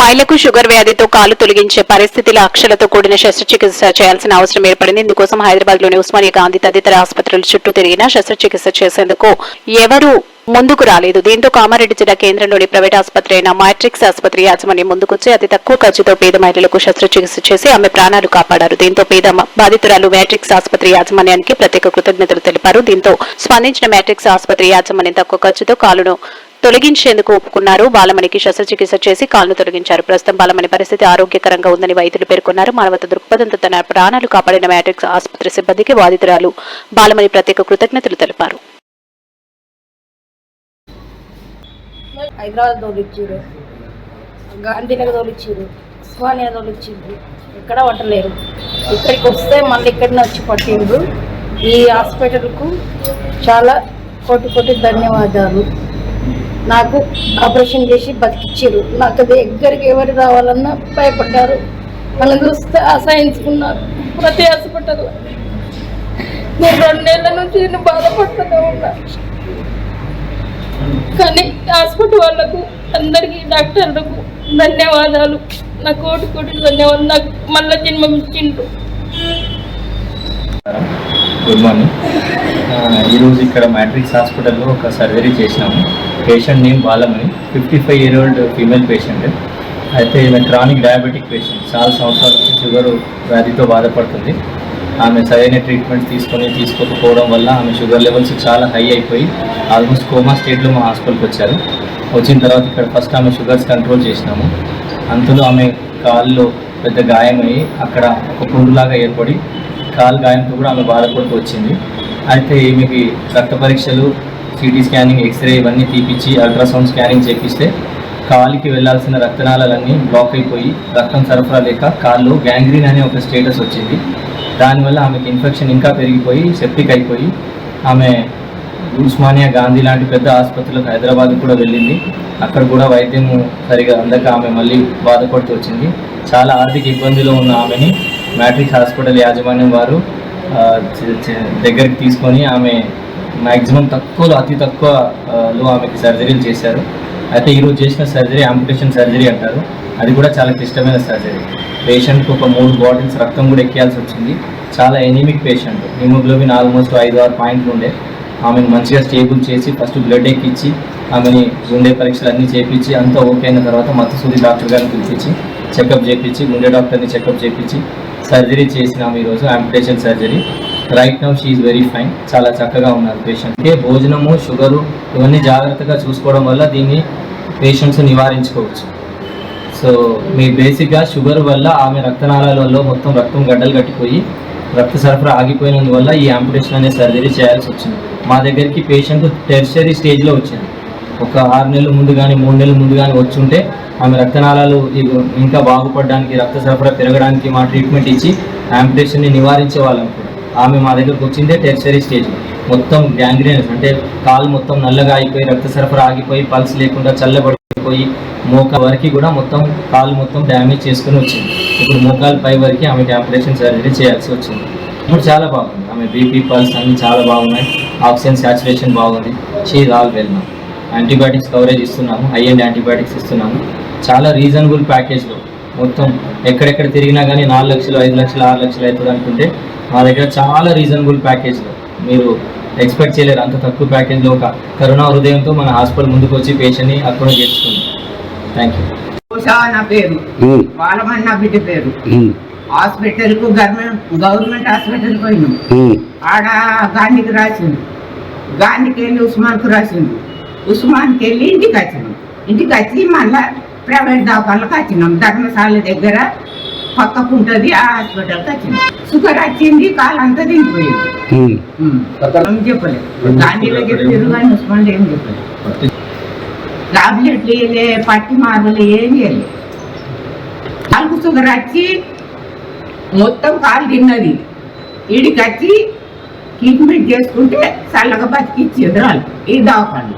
మహిళకు షుగర్ వ్యాధితో కాలు తొలగించే పరిస్థితిలో అక్షలతో కూడిన శస్త్రచికిత్స చేయాల్సిన అవసరం ఏర్పడింది. ఇందుకోసం హైదరాబాద్లోని ఉస్మానియా గాంధీ తదితర ఆసుపత్రుల చుట్టూ తిరిగిన శస్త్రచికిత్స చేసేందుకు ఎవరూ ముందుకు రాలేదు. దీంతో కామారెడ్డి జిల్లా కేంద్రంలోని ప్రైవేట్ ఆసుపత్రి అయిన మ్యాట్రిక్స్ ఆసుపత్రి యాజమాన్యం ముందుకొచ్చి అతి తక్కువ ఖర్చుతో పేద మహిళలకు శస్త్రచికిత్స చేసి ఆమె ప్రాణాలు కాపాడారు. దీంతో పేద బాధితురాలు మ్యాట్రిక్స్ ఆసుపత్రి యాజమాన్యానికి ప్రత్యేక కృతజ్ఞతలు తెలిపారు. దీంతో స్పందించిన మ్యాట్రిక్స్ ఆసుపత్రి యాజమాన్యం తక్కువ ఖర్చుతో కాలును తొలగించేందుకు ఒప్పుకున్నారు. బాలమణికి శస్త్రచికిత్స చేసి కాలును తొలగించారు. ప్రస్తుతం బాలమణి పరిస్థితి ఆరోగ్యకరంగా ఉందని వైద్యులు పేర్కొన్నారు. మానవత దృక్పథంతో తన ప్రాణాలు కాపాడిన మ్యాట్రిక్స్ ఆసుపత్రి సిబ్బందికి బాధితురాలు బాలమణి ప్రత్యేక కృతజ్ఞతలు తెలిపారు. హైదరాబాద్ తోలిచ్చారు గాంధీనగర్ తోలిచ్చారు ఉస్మానియా తోలిచ్చిండ్రు ఎక్కడ పట్టలేరు. ఇక్కడికి వస్తే మళ్ళీ ఇక్కడనే వచ్చి పట్టిండ్రు. ఈ హాస్పిటల్కు చాలా కోటి కోటి ధన్యవాదాలు. నాకు ఆపరేషన్ చేసి బతికిచ్చారు. నాకు దగ్గరికి ఎవరు రావాలన్నా భయపడ్డారు. వాళ్ళందరూ చూస్తే అసహించుకున్నారు. ప్రతి హాస్పిటల్ నేను రెండేళ్ళ నుంచి నేను బాధపడుతూనే ఉన్నా. కానీ హాస్పిటల్ వాళ్ళకు అందరికీ డాక్టర్లకు ధన్యవాదాలు. నా కోటి కోటి ధన్యవాదాలు. నాకు మళ్ళీ జన్మం ఇచ్చిండ్రు గుడ్ మార్నింగ్. ఈరోజు ఇక్కడ మ్యాట్రిక్స్ హాస్పిటల్లో ఒక సర్జరీ చేసినాము. Patient name Balamani fifty five year old female patient అయితే ఈమె క్రానిక్ డయాబెటిక్ పేషెంట్ చాలా సంవత్సరాల నుంచి షుగర్ వ్యాధితో బాధపడుతుంది. ఆమె సరైన ట్రీట్మెంట్ తీసుకొని తీసుకోకపోవడం వల్ల ఆమె షుగర్ లెవెల్స్ చాలా హై అయిపోయి ఆల్మోస్ట్ కోమా స్టేట్లో మా హాస్పిటల్కి వచ్చారు. వచ్చిన తర్వాత ఇక్కడ ఫస్ట్ ఆమె షుగర్స్ కంట్రోల్ చేసినాము. అంతలో ఆమె కాల్లో పెద్ద గాయమయ్యి అక్కడ ఒక పుండులాగా ఏర్పడి కాలు గాయంతో కూడా ఆమె బాధపడుతూ వచ్చింది. అయితే ఈమెకి రక్త పరీక్షలు సిటీ స్కానింగ్ ఎక్స్రే ఇవన్నీ తీపిచ్చి అల్ట్రాసౌండ్ స్కానింగ్ చేపిస్తే కాలికి వెళ్ళాల్సిన రక్తనాళాలన్నీ బ్లాక్ అయిపోయి రక్తం సరఫరా లేక కాళ్ళు గ్యాంగ్రీన్ అనే ఒక స్టేటస్ వచ్చింది. దానివల్ల ఆమెకి ఇన్ఫెక్షన్ ఇంకా పెరిగిపోయి సెప్టిక్ అయిపోయి ఆమె ఉస్మానియా గాంధీ లాంటి పెద్ద ఆసుపత్రులకు హైదరాబాద్ కూడా వెళ్ళింది. అక్కడ కూడా వైద్యం సరిగా అందక ఆమె మళ్ళీ బాధపడుతూ వచ్చింది. చాలా ఆర్థిక ఇబ్బందిలో ఉన్న ఆమెని మ్యాట్రిక్స్ హాస్పిటల్ యాజమాన్యం వారు దగ్గరికి తీసుకొని ఆమె మ్యాక్సిమం తక్కువలో అతి తక్కువలో ఆమెకి సర్జరీలు చేశారు. అయితే ఈరోజు చేసిన సర్జరీ ఆంపిటేషన్ సర్జరీ అంటారు. అది కూడా చాలా క్లిష్టమైన సర్జరీ. పేషెంట్కి ఒక మూడు బాటిల్స్ రక్తం కూడా ఎక్కాల్సి వచ్చింది. చాలా ఎనిమిక్ పేషెంట్ హిమోగ్లోబిన్ ఆల్మోస్ట్ ఐదు ఆరు పాయింట్లు ఉండే. ఆమెను మంచిగా స్టేబుల్ చేసి ఫస్ట్ బ్లడ్ ఎక్కించి ఆమెని గుండె పరీక్షలు అన్నీ చేపించి అంతా ఓకే అయిన తర్వాత మత్తుసూది డాక్టర్ గారిని పిలిపించి చెకప్ చేపించి గుండె డాక్టర్ని చెకప్ చేపించి సర్జరీ చేసినాము ఈరోజు amputation surgery. Right now she's very fine చాలా చక్కగా ఉన్నారు పేషెంట్ ఏ భోజనము షుగరు ఇవన్నీ జాగ్రత్తగా చూసుకోవడం వల్ల దీన్ని పేషెంట్స్ నివారించుకోవచ్చు. సో మీ బేసిక్గా షుగర్ వల్ల ఆమె రక్తనాళాలలో మొత్తం రక్తం గడ్డలు కట్టిపోయి రక్త సరఫరా ఆగిపోయినందువల్ల ఈ ఆంపిటేషన్ అనే సర్జరీ చేయాల్సి వచ్చింది. మా దగ్గరికి పేషెంట్ టెర్షరీ స్టేజ్లో వచ్చింది ఒక ఆరు నెలల ముందు కానీ మూడు నెలల ముందు కానీ వచ్చుంటే ఆమె రక్తనాళాలు ఇంకా బాగుపడడానికి రక్త సరఫరా పెరగడానికి మా ట్రీట్మెంట్ ఇచ్చి ఆంపిటేషన్ని నివారించే వాళ్ళం కూడా. ఆమె మా దగ్గరకు వచ్చిందే టెర్షరీ స్టేజ్ మొత్తం గ్యాంగ్రీనస్ అంటే కాలు మొత్తం నల్లగా అయిపోయి రక్త సరఫరా ఆగిపోయి పల్స్ లేకుండా చల్లబడిపోయి మోకా వరకు కూడా మొత్తం కాలు మొత్తం డ్యామేజ్ చేసుకుని వచ్చింది. ఇప్పుడు మోకాలు పై వరకు ఆమెకి ఆపరేషన్ సర్జరీ చేయాల్సి వచ్చింది. ఇప్పుడు చాలా బాగుంది. ఆమె బీపీ పల్స్ అన్నీ చాలా బాగున్నాయి. ఆక్సిజన్ సాచురేషన్ బాగుంది. షీఈ్ ఆల్ వెల్ నా యాంటీబయాటిక్స్ కవరేజ్ ఇస్తున్నాము. హై అండ్ యాంటీబయాటిక్స్ ఇస్తున్నాము. చాలా రీజనబుల్ ప్యాకేజ్లో మొత్తం ఎక్కడెక్కడ తిరిగినా కానీ నాలుగు లక్షలు ఐదు లక్షలు ఆరు లక్షలు అవుతుంది అనుకుంటే మా దగ్గర చాలా రీజనబుల్ ప్యాకేజ్లో మీరు ఎక్స్పెక్ట్ చేయలేరు. అంత తక్కువ ప్యాకేజ్లో ఒక కరుణా హృదయంతో మన హాస్పిటల్ ముందుకు వచ్చి పేషెంట్ని అక్కడ చేర్చుకుంది థ్యాంక్ యూ ఉషా నా పేరు. బాలమన్న బిడ్డ పేరు. హాస్పిటల్కు గవర్నమెంట్ గవర్నమెంట్ హాస్పిటల్ పోయినాం. ఆడ గాంధీకి రాసిండు గాంధీకి వెళ్ళి ఉస్మాన్కు రాసిండు ఉస్మాన్కి వెళ్ళి ఇంటికి వచ్చినాం. ఇంటికి వచ్చి మళ్ళా ప్రైవేట్ దవాఖానలకు వచ్చినాం ధర్మశాల దగ్గర పక్కకు ఉంటుంది ఆ హాస్పిటల్కి వచ్చినాం షుగర్ వచ్చింది కాలంతా తినిపోయింది ఏం చెప్పలేదు గాంధీలో చెప్పారు కానీ ఉస్మాన్లో ఏం చెప్పలేదు టాబ్లెట్లు వేయలే పట్టి మార్పులు ఏం చేయలేదు కాలుకు షుగర్ వచ్చి మొత్తం కాలు తిన్నది. ఈడికి వచ్చి ట్రీట్మెంట్ చేసుకుంటే చల్లగా బతికిచ్చిండ్రు వాళ్ళు ఈ దవాఖాన